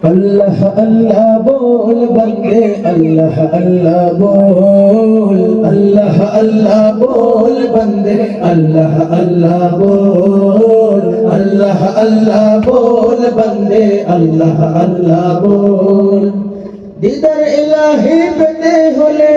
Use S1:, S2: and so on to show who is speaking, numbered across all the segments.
S1: আল্লাহ আল্লাহ বল বন্দে, আল্লাহ আল্লাহ বল, আল্লাহ আল্লাহ বল বন্দে, আল্লাহ আল্লাহ বল, আল্লাহ আল্লাহ বল বন্দে, আল্লাহ আল্লাহ বল। দিদার ইলাহি পেতে হলে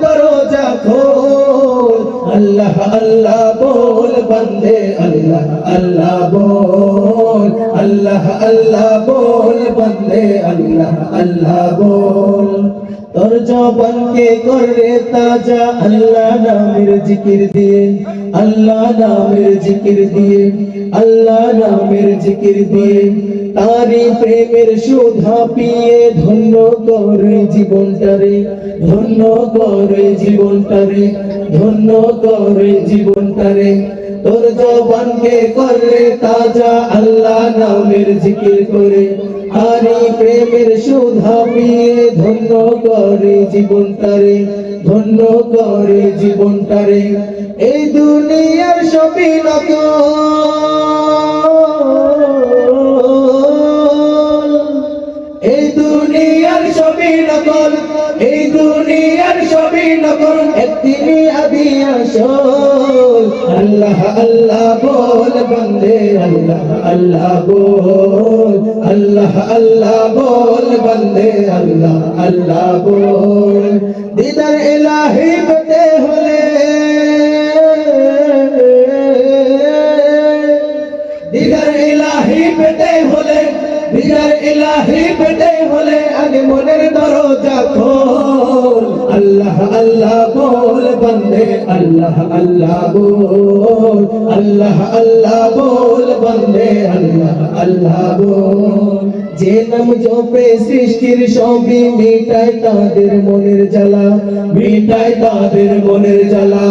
S1: দরজা খোল। আল্লাহ আল্লাহ বল, বন্দে, আল্লাহ আল্লাহ বল। আল্লাহ আল্লাহ বল, বন্দে, আল্লাহ আল্লাহ বল। জবানকে করে তাজা, আল্লাহ নামের জিকির দিয়ে, আল্লাহ নামের জিকির দিয়ে, আল্লাহ নামের জিকির দিয়ে তারি প্রেমের সুধা পিয়ে ধন্য করে জীবনটারে ধন্য করে জীবনটারে ধন্য করে জীবনটারে তোর জবানকে করে তাজা, আল্লাহ নামের জিকির করে হারি প্রেমের সুধা পিয়ে ধন্য করে জীবনটারে ধন্য করে জীবনটারে এই দুনিয়ার সবই নকল নকল এই দুনিয়ার সবই নকল, একদিনই আদি আসল। আল্লাহ আল্লাহ বল, বন্দে, আল্লাহ আল্লাহ বল। আল্লাহ আল্লাহ বল, বন্দে, আল্লাহ আল্লাহ বল। দিদার ইলাহি পেতে হলে, দিদার ইলাহি পেতে হলে, দিদার ইলাহি পেতে আগে মনের দরজা খোল। আল্লাহ আল্লাহ বল, বন্দে। আল্লাহ আল্লাহ বল। আল্লাহ আল্লাহ বল, বন্দে। আল্লাহ আল্লাহ বল। যে নাম জপে সৃষ্টির সবই মিটায় তাদের মনের জ্বালা, মিটায় তাদের মনের জ্বালা,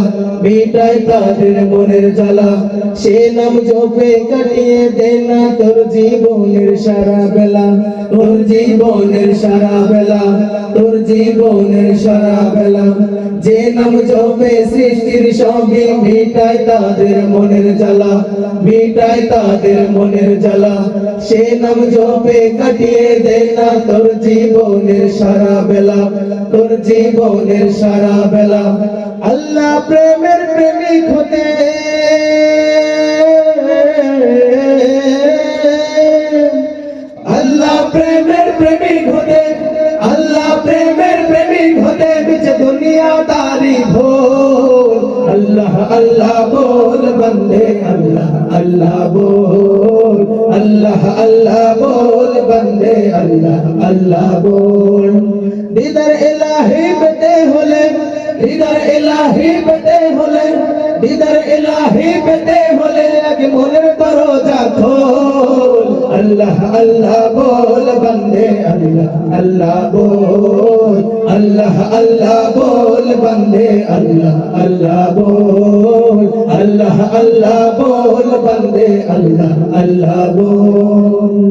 S1: মিটায় তাদের মনের জ্বালা। সে নাম জপে কাটিয়ে দে না তোর জীবনের সারা বেলা, তোর জীবনের সারা বেলা, তোর জীবনের সারা বেলা। যে নাম জপে সৃষ্টির সবই মিটায় তাদের মনের জ্বালা, মিটায় তাদের মনের জ্বালা। সে নাম জপে কাটিয়ে দে না তোর জীবনের সারা বেলা, তোর জীবনের সারা বেলা। আল্লাহ প্রেমের প্রেমিক হতে। আল্লাহ প্রেমের প্রেমিক হতে, আল্লাহ প্রেমের প্রেমিক হতে, বিচে দুনিয়া তারি ভোল আল্লাহ আল্লাহ বল বন্দে, আল্লাহ আল্লাহ বল। আল্লাহ বল। দিদার ইলাহি পেতে হলে, দিদার ইলাহি পেতে হলে, দিদার ইলাহি পেতে হলে আগে মনের দরজা খোল। আল্লাহ আল্লাহ বল, বন্দে আল্লাহ আল্লাহ বল। আল্লাহ আল্লাহ বল, বন্দে আল্লাহ আল্লাহ বল। আল্লাহ আল্লাহ বল, বন্দে আল্লাহ আল্লাহ বল।